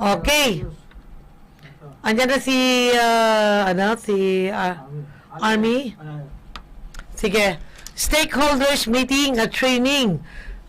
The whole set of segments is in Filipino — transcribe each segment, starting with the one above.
Okay. Andyan na si, ah, ano, si ah, Army. Sige. Stakeholders meeting at training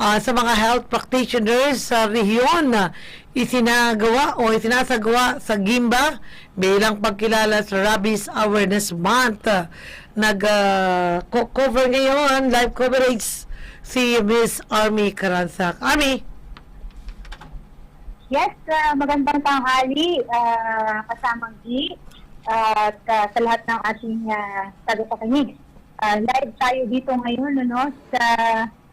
ah, sa mga health practitioners sa rehiyon na isinagawa o isinasagawa sa Gimba bilang pagkilala sa Rabies Awareness Month. Nag-cover ngayon, live coverage si Miss Army Karansak. Army! Yes, ah, magandang tanghali ah, kasamang G at ah, sa lahat ng ating uh, tagapakinig. Ah, live tayo dito ngayon ano, sa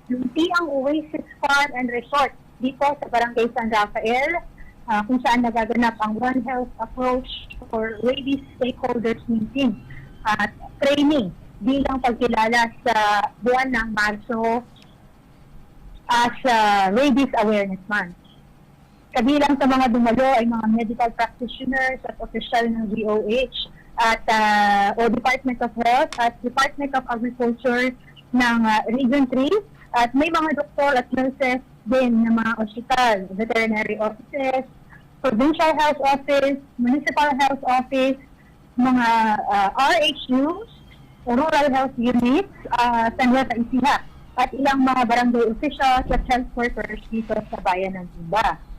Luntiang Oasis Farm and Resort dito sa Barangay San Rafael ah, kung saan nagaganap ang One Health Approach for Rabies Stakeholders Meeting at training bilang pagkilala sa buwan ng Marso as ah, Rabies Awareness Month. Kabilang sa mga dumalo ay mga medical practitioners at opisyal ng DOH at uh, o Department of Health at Department of Agriculture ng uh, Region 3 at may mga doktor at nurses din ng mga ospital, veterinary offices, provincial health office, municipal health office, mga uh, RHUs, rural health units uh, sa Nueva Ecija at ilang mga barangay officials at health workers dito sa bayan ng Timba.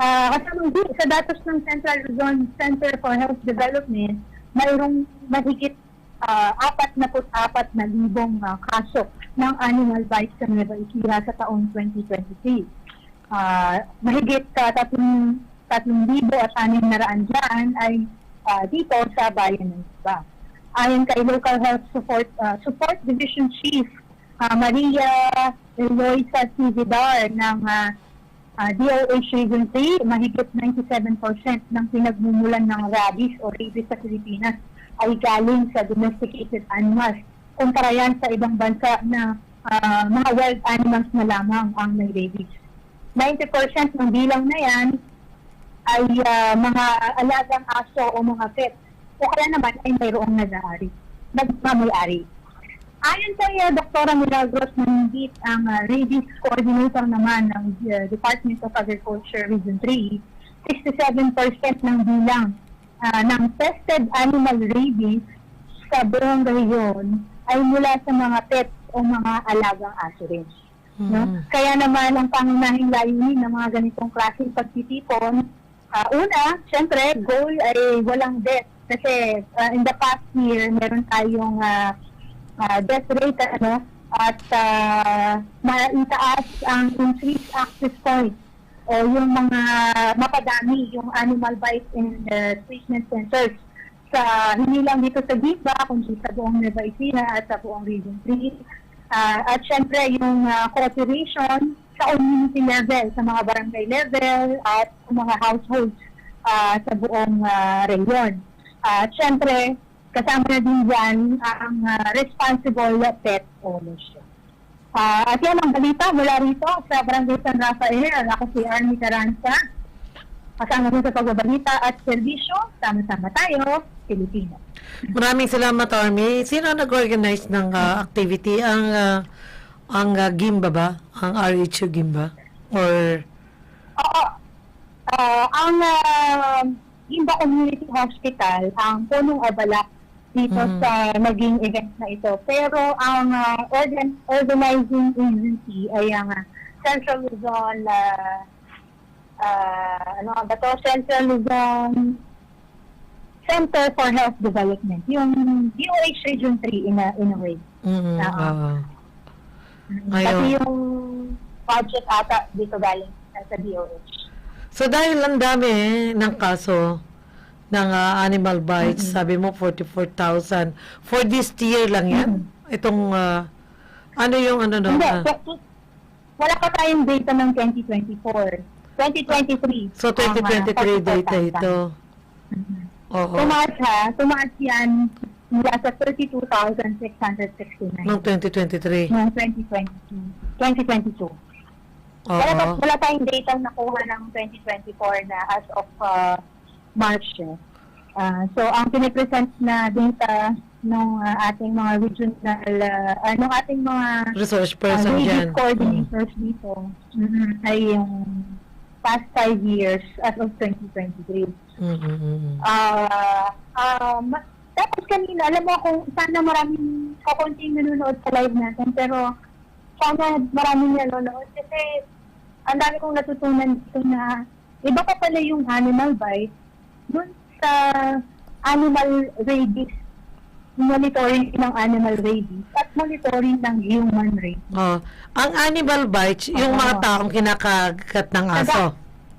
Ah, kasama sa datos ng Central Luzon Center for Health Development, mayroong mahigit ah, apat na apat na libong ah, kaso ng animal bites sa Nueva Ecija sa taong 2023. Ah, mahigit sa tatlong, tatlong libo at anim na raan dyan ay ah, dito sa bayan ng iba. Ayon kay Local Health Support ah, Support Division Chief ah, Maria Eloisa C. Vidar ng ah, Uh, DOH Region 3, mahigit 97% ng pinagmumulan ng rabies o rabies sa Pilipinas ay galing sa domesticated animals. Kumpara yan sa ibang bansa na ah, mga wild animals na lamang ang may rabies. 90% ng bilang na yan ay ah, mga alagang aso o mga pet. O kaya naman ay mayroong nag-aari, nagmamayari. Ayon kay uh, Dr. Milagros Maningit, ang uh, rabies coordinator naman ng uh, Department of Agriculture Region 3, 67% ng bilang uh, ng tested animal rabies sa buong rehiyon ay mula sa mga pets o mga alagang aso rin. No? Mm. Kaya naman ang pangunahing layunin ng mga ganitong klaseng pagtitipon, ah, una, syempre, goal ay walang death. Kasi ah, in the past year, meron tayong ah, ah, death rate ano, at uh, maitaas ang increased access point o yung mga mapadami yung animal bite and uh, treatment centers sa hindi lang dito sa Giba, kundi sa buong Nueva Ecija at sa buong Region 3. Ah, at syempre yung ah, cooperation sa community level, sa mga barangay level at mga households ah, sa buong uh, rehiyon. At syempre, kasama na din dyan ang ah, responsible pet ownership. Ah, at yan ang balita mula rito sa Barangay San Rafael. Ako si Army Caranza. Kasama din sa pagbabalita at serbisyo. Sama-sama tayo, Pilipino. Maraming salamat, Army. Sino nag-organize ng ah, activity? Ang ah, ang ah, Gimba ba? Ang RHU Gimba? Or Oo. Ah, ang uh, Imba Community Hospital, ang punong abala dito Mhm. sa naging event na ito. Pero ang ah, organ- organizing agency ay ang ah, Central Luzon ah, ah, ano ba to? Central Luzon Center for Health Development. Yung DOH Region 3 in a, in a way. mm, ah, Kasi Ayun. yung budget ata dito galing sa DOH. So dahil ang dami ng kaso ng ah, animal bites, Mhm. sabi mo 44,000. For this year lang yan? Itong ah, ano yung ano no? Hindi, so- wala pa tayong data ng 2024. 2023. so 2023 ang, ah, data 44,000. ito. Mhm. Oo. Tumaas ha, tumaas yan mula sa 32,669 Noong 2023. noong 2022. 2022. Wala, pa, wala tayong data nakuha ng 2024 na as of uh, March. eh. Ah, so, ang pinipresent na data ng ating mga regional, uh, ng ating mga Resource uh, person rabies dyan. coordinators dito mhm, ay yung past five years as of 2023. Mm, mm, mm, mm. Ah, ah, ma- tapos kanina, alam mo kung sana maraming kakunting nanonood sa live natin, pero sana maraming nanonood kasi ang dami kong natutunan dito na iba pa pala yung animal bite dun sa animal rabies monitoring ng animal rabies at monitoring ng human rabies. Oh, ang animal bites, yung mga Oo. taong kinakagat ng aso.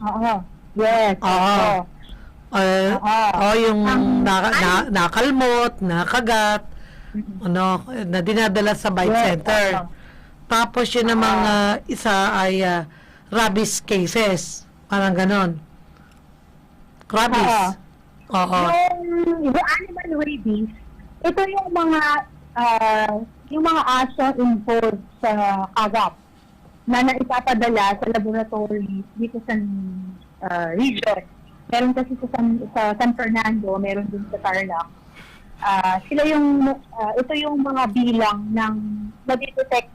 Oo. Yes. Oo. Uh, Oo. oh, yung Ang- naka, na, nakalmot, nakagat, ano, na dinadala sa bite Yes, center. oo. Tapos yun namang ah, isa ay ah, rabies cases. Parang ganon. Rabies. Oo. Yung, yung animal rabies, ito yung mga ah, yung mga aso involved sa kagat na naipapadala sa laboratory dito sa ah, region. Meron kasi sa San, sa San Fernando, meron din sa Tarlac. Ah, sila yung, ah, ito yung mga bilang ng na-detect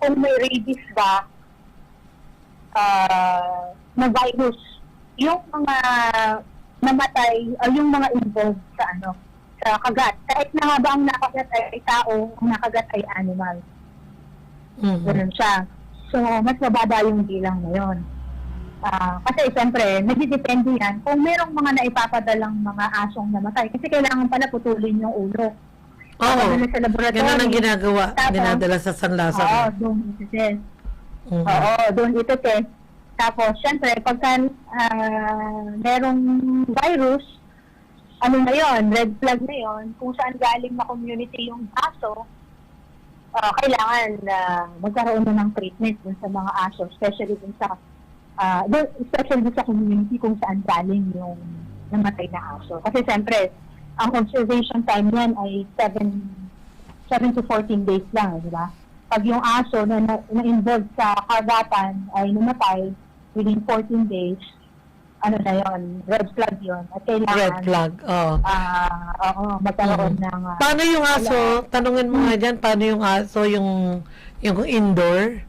kung may rabies ba ah, na virus. Yung mga namatay, o yung mga involved sa ano, sa kagat. Kahit na nga ba ang nakagat ay tao, ang nakagat ay animal. Mhm. Ganun siya. So, mas mababa yung bilang na yun. Ah, kasi siyempre, nagdidepende yan kung merong mga naipapadalang mga asong namatay. Kasi kailangan pala putulin yung ulo. Oo. Papadala sa laboratory. Ganun ang ginagawa. Tapos, Dinadala sa San Oo, Lazaro. doon ito-test. Mhm. Oo, doon ito-test. Tapos, syempre, pagka ah, merong virus, ano na yon red flag na yon kung saan galing na community yung aso, ah, kailangan na magkaroon na ng treatment dun sa mga aso, especially dun sa dun, especially dun sa community kung saan galing yung namatay na aso. Kasi siyempre, ang observation time yan ay 7 7 to 14 days lang, di ba? Pag yung aso na, na, na-involved sa kagatan ay namatay within 14 days, ano na yon red flag yon At kailangan, Red flag. Oo. ah, oo, magkaroon ng... ah, Paano yung aso? Tanungin mo nga dyan, paano yung aso, yung, yung indoor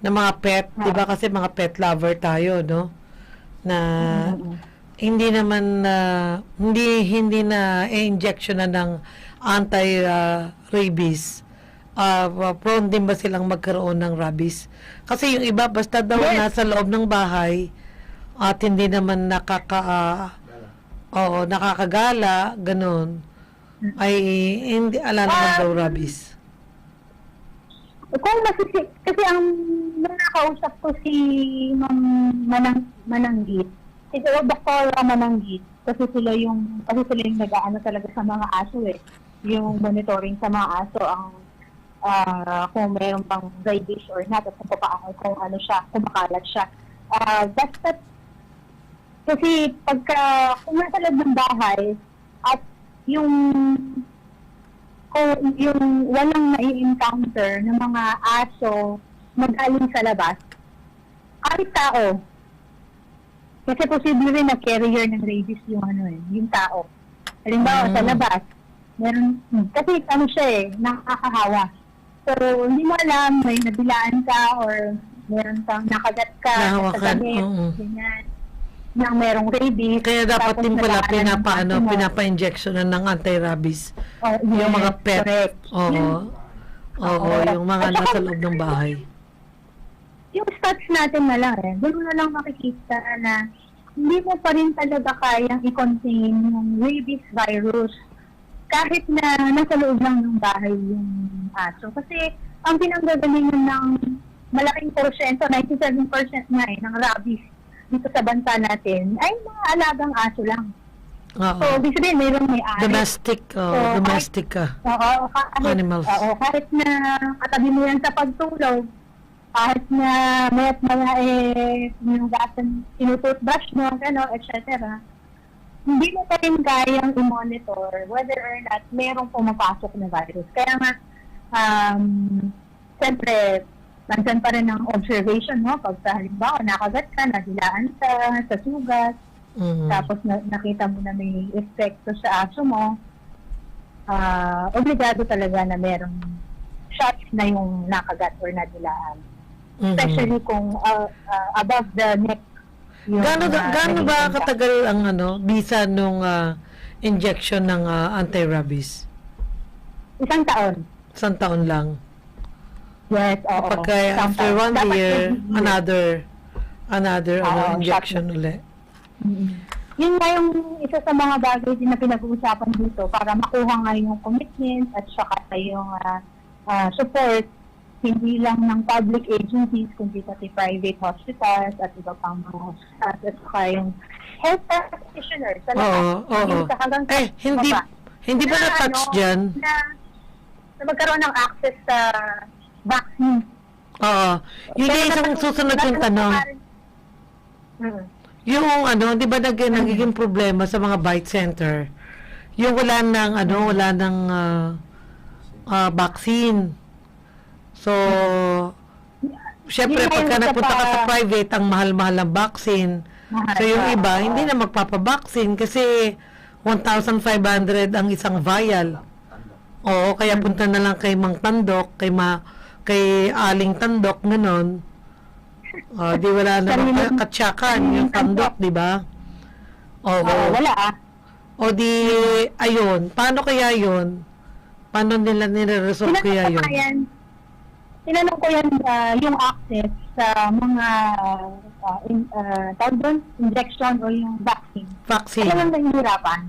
na mga pet, Ah. di ba kasi mga pet lover tayo, no? Na mm, mm, hindi naman na hindi hindi na injection na ng anti ah, rabies. Ah, prone din ba silang magkaroon ng rabies? Kasi yung iba basta daw Yes. nasa loob ng bahay at hindi naman nakaka ah, oo, nakakagala, ganun. Ay hindi ala naman Ah, daw rabies. Kung masisi, kasi ang nakausap ko si Ma'am Manang, Mananggit, si Dr. Mananggit, kasi sila yung, kasi sila yung nag-aano talaga sa mga aso eh. Yung monitoring sa mga aso ang ah, kung mayroon bang rabies or not at kung paano, kung ano siya, kung makalat siya. Ah, basta, kasi pagka, kung nasa loob ng bahay, at yung kung yung walang nai-encounter ng mga aso magaling sa labas, kahit tao, kasi posible rin na carrier ng rabies yung ano eh, yung tao. Halimbawa, Mm. sa labas, meron, hmm, kasi ano siya eh, nakakahawa. So, hindi mo alam, may nabilaan ka or meron kang nakagat ka Nahawakan, sa damit, oo. ganyan, na merong rabies. Kaya dapat tapos din pala nadaanan ng pinapa ano, aso mo. pinapa-injection na ng anti-rabies. Oh, Yung yes, mga pet. correct. Oo. Yung- Oo, Oo. yung mga At saka- nasa loob ng bahay. yung stats natin na lang eh, doon mo na lang makikita na hindi mo pa rin talaga kayang i-contain yung rabies virus kahit na nasa loob lang ng bahay yung aso. Kasi ang pinanggagalingan ng malaking porsyento, 97% na eh, ng rabies dito sa bansa natin ay mga alagang aso lang. Oo. So, ibig sabihin, mayroong may-ari. Domestic, oh, So, domestic ka. Oo, kahit, Animals. Oo, kahit na katabi mo yan sa pagtulog, kahit na mayat maya eh, hinugasan, tinutoothbrush mo, ano, etc. Hindi mo pa rin kayang i-monitor whether or not merong pumapasok na virus. Kaya nga, um, siyempre, nandyan pa rin ang observation mo. Pag sa halimbawa, nakagat ka, nadilaan ka sa sugat, Mhm. tapos na, nakita mo na may epekto sa aso mo, ah obligado talaga na merong shots na yung nakagat or nadilaan. Mhm. Especially kung ah, ah, above the neck yung, gaano naging ba katagal ang ano, visa nung ah, injection ng ah, anti-rabies? Isang taon. Isang taon lang. Yes, oo. Pagka Isang after taon. one Dapat year, every year. another, another ano, Oo, injection uli. Mm. Yun nga yung isa sa mga bagay din na pinag-uusapan dito para makuha nga yung commitment at saka yung ah, ah, support hindi lang ng public agencies kundi pati private hospitals at iba pang mga at saka yung health practitioners sa lahat. Oo, oo. Yung Eh, hindi, baba. hindi ba Na na-touch ano, dyan? Na, na magkaroon ng access sa vaccine. Oo. Yun yung isang susunod yung tanong. Yung ano, di ba nag, nagiging problema sa mga bite center? Yung wala nang ano, wala nang ah, ah, vaccine. So, syempre pagka napunta ka sa private, ang mahal-mahal ng vaccine. So, yung iba, hindi na magpapabaksin kasi 1,500 ang isang vial. Oo, kaya punta na lang kay Mang Tandok, kay ma kay Aling Tandok, ganon. Oh, di wala na Sariling- katsyakan, yung Tandok, di ba? Oo. Oo, wala ah. O di, ayun, paano kaya yun? Paano nila nire-resolve kaya yun? Tinanong ko yan ah, yung access sa mga uh, in, tawag doon, injection o yung vaccine. Vaccine. Talagang nahihirapan.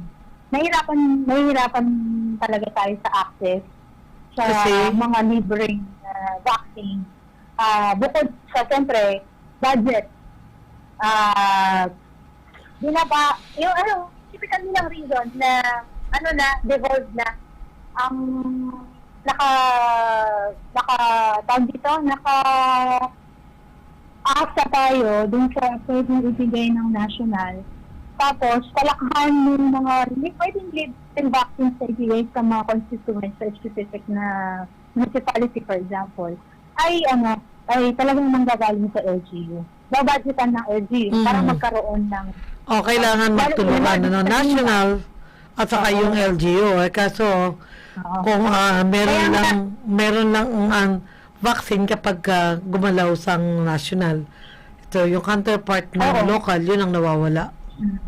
Nahihirapan, nahihirapan talaga tayo sa access sa Kasi? mga libreng ah, vaccine. Ah, bukod sa, siyempre, budget. Ah, binaba, yung ano, typical nilang reason na, ano na, devolved na, ang naka, naka, tawag dito, naka, aasa tayo dun sa pwedeng ibigay ng national. Tapos, palakhan ng mga, hindi pwedeng live vaccines sa ibigay sa mga constituents sa specific na municipality, for example, ay, ano, ay talagang manggagaling sa LGU. Babadgetan ng LGU para Mhm. magkaroon ng O, kailangan magtulungan, ano, national at saka yung LGU. Eh, kaso, Oo. kung ah, meron Kaya nga- lang, meron lang ang vaccine kapag ah, gumalaw sang national. Ito, yung counterpart ng Oo. local, yun ang nawawala. Mm.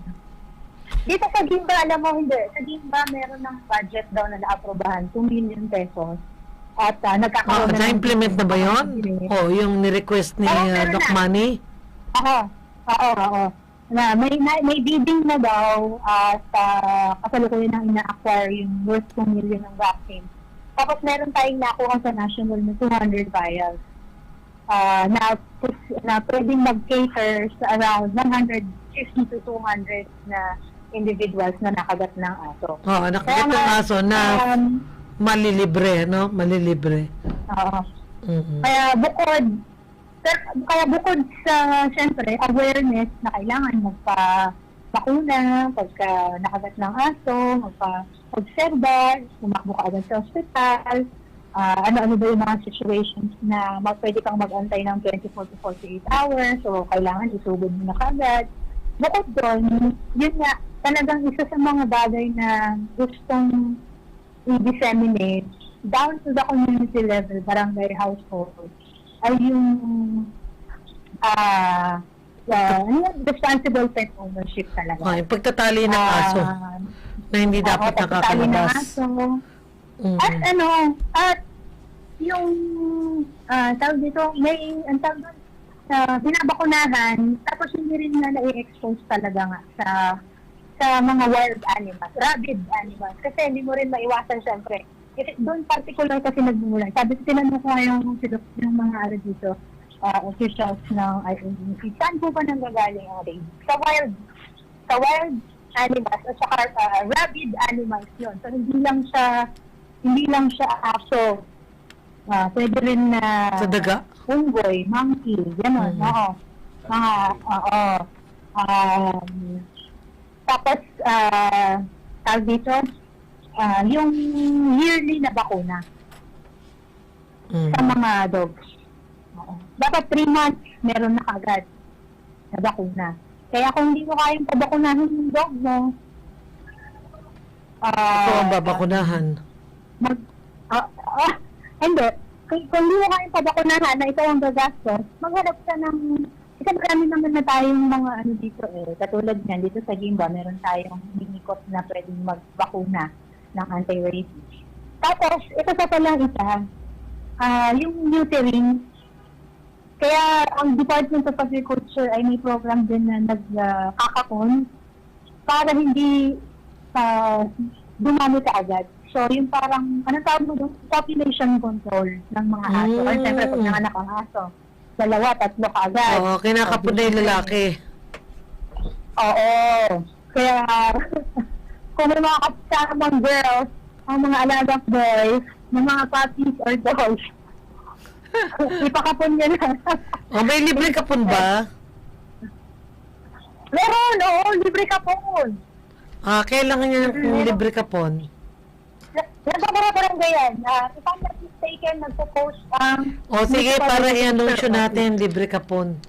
Dito sa Gimba, alam mo hindi, sa Gimba meron ng budget daw na naaprobahan, 2 million pesos. At Ah, uh, nagkakaroon na ng- na-implement na ba yun? O, yung ni-request ni Oo, ah, meron Doc na. Manny? Oo, oo, oo. Na may, na, may bidding na daw uh, kasalukuyan nang ina-acquire yung worth 2 million ng vaccine. Tapos meron tayong nakuha sa national na 200 vials ah, na, na pwedeng mag-cater sa around 150 to 200 na individuals na nakagat ng aso. Oo, nakikita ng nga, aso na um, malilibre, no? Malilibre. oo. Mhm. Kaya bukod pero- kaya bukod sa siyempre awareness na kailangan magpa bakuna pagka nakagat ng aso, magpa obserba, tumakbo ka agad sa ospital, ah, ano-ano ba yung mga situations na pwede kang mag-antay ng 24 to 48 hours, so kailangan isugod mo na kagad. Bukod doon, yun nga, talagang isa sa mga bagay na gustong i-disseminate down to the community level, barangay household, ay yung ah uh, responsible pet ownership talaga. Okay, pagtatali ng aso Ah, na hindi dapat ng nakakalabas. aso. Mhm. At ano, at yung ah tawag dito, may ang tawag doon, ah, binabakunahan, tapos hindi rin na na-expose talaga nga sa sa mga wild animals, rabid animals. Kasi hindi mo rin maiwasan syempre. Doon particular kasi nagmumula. Sabi ko, tinanong ko nga yung, yung mga ano dito, ah, officials ng INDC, saan po ba nanggagaling ang rabies? Sa wild, sa wild animals at saka ah, rabid animals yun. So hindi lang siya hindi lang siya aso. Ah, pwede rin na Sa daga? unggoy, monkey, gano'n. Mhm. Oo. Mga, oo. Um, tapos, ah, tawag dito, ah, yung yearly na bakuna Mhm. sa mga dogs. Oo. Dapat 3 months, meron na kagad na bakuna. Kaya kung hindi mo kayang pabakunahan yung dog mo, ah, Ito ang babakunahan. mag, ah, ah, hindi. Kung, kung hindi mo kayang pabakunahan na ikaw ang gagastos, maghanap ka ng Kasi marami naman na tayong mga ano dito eh. Katulad niyan, dito sa Gimba, meron tayong minikot na pwedeng magbakuna ng anti-rabies. Tapos, ito pa palang isa, ah yung neutering, kaya ang Department of Agriculture ay may program din na nagkakakon para hindi uh, dumami ka agad. So, yung parang, anong tawag mo doon? Population control ng mga aso. Or Mm. syempre, pag nanganak ang aso, dalawa, tatlo ka agad. Oo, kinakapon na yung lalaki. Oo. Kaya, kung may mga kasamang girls, ang mga alagang boys, ng mga puppies or dogs, ipakapon nyo na. Oh, may libre kapon ba? Meron, oo, libre kapon. Ah, kailangan niya ng libre kapon. Nagkakara parang ganyan. Uh, if I'm not mistaken, nagpo-post ang... O sige, para i-anunsyo natin, libre kapon.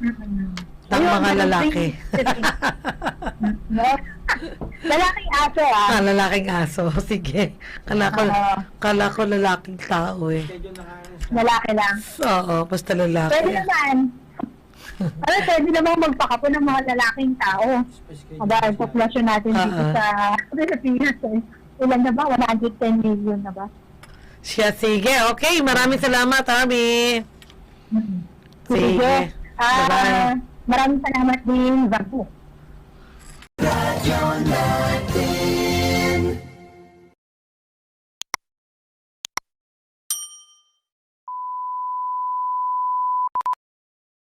Mm-hmm. Ng mga lalaki. Lalaking aso ah. ah, lalaking aso. Sige. Kala ko, Oo. kala ko lalaking tao eh. Lalaki lang. Oo, basta Pwede lalaki. naman. Pero pwede naman magpakapon ng mga lalaking tao. Aba, ang populasyon natin dito Oo. sa Pilipinas eh. Ilan na ba? 110 million na ba? Siya, sige. Okay, maraming salamat, Ami. Mm-hmm. Sige. Ah, Bye-bye. maraming salamat din, Zabu. you're not there.